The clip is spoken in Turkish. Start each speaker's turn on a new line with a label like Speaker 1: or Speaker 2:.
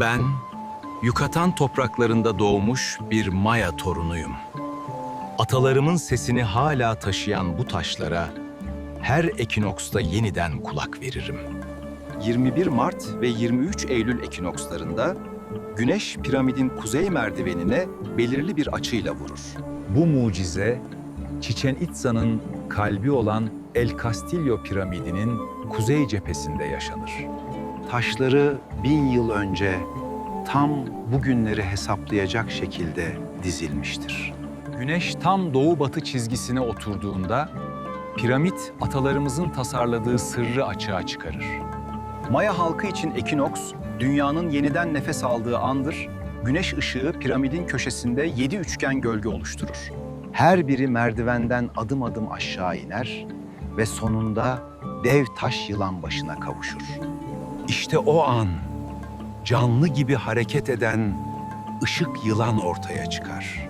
Speaker 1: Ben, Yucatan topraklarında doğmuş bir Maya torunuyum. Atalarımın sesini hala taşıyan bu taşlara her ekinoksta yeniden kulak veririm. 21 Mart ve 23 Eylül ekinokslarında Güneş piramidin kuzey merdivenine belirli bir açıyla vurur. Bu mucize Chichen Itza'nın kalbi olan El Castillo piramidinin kuzey cephesinde yaşanır. Taşları bin yıl önce tam bugünleri hesaplayacak şekilde dizilmiştir. Güneş tam doğu batı çizgisine oturduğunda piramit atalarımızın tasarladığı sırrı açığa çıkarır. Maya halkı için ekinoks, dünyanın yeniden nefes aldığı andır. Güneş ışığı piramidin köşesinde yedi üçgen gölge oluşturur. Her biri merdivenden adım adım aşağı iner ve sonunda dev taş yılan başına kavuşur. İşte o an canlı gibi hareket eden ışık yılan ortaya çıkar.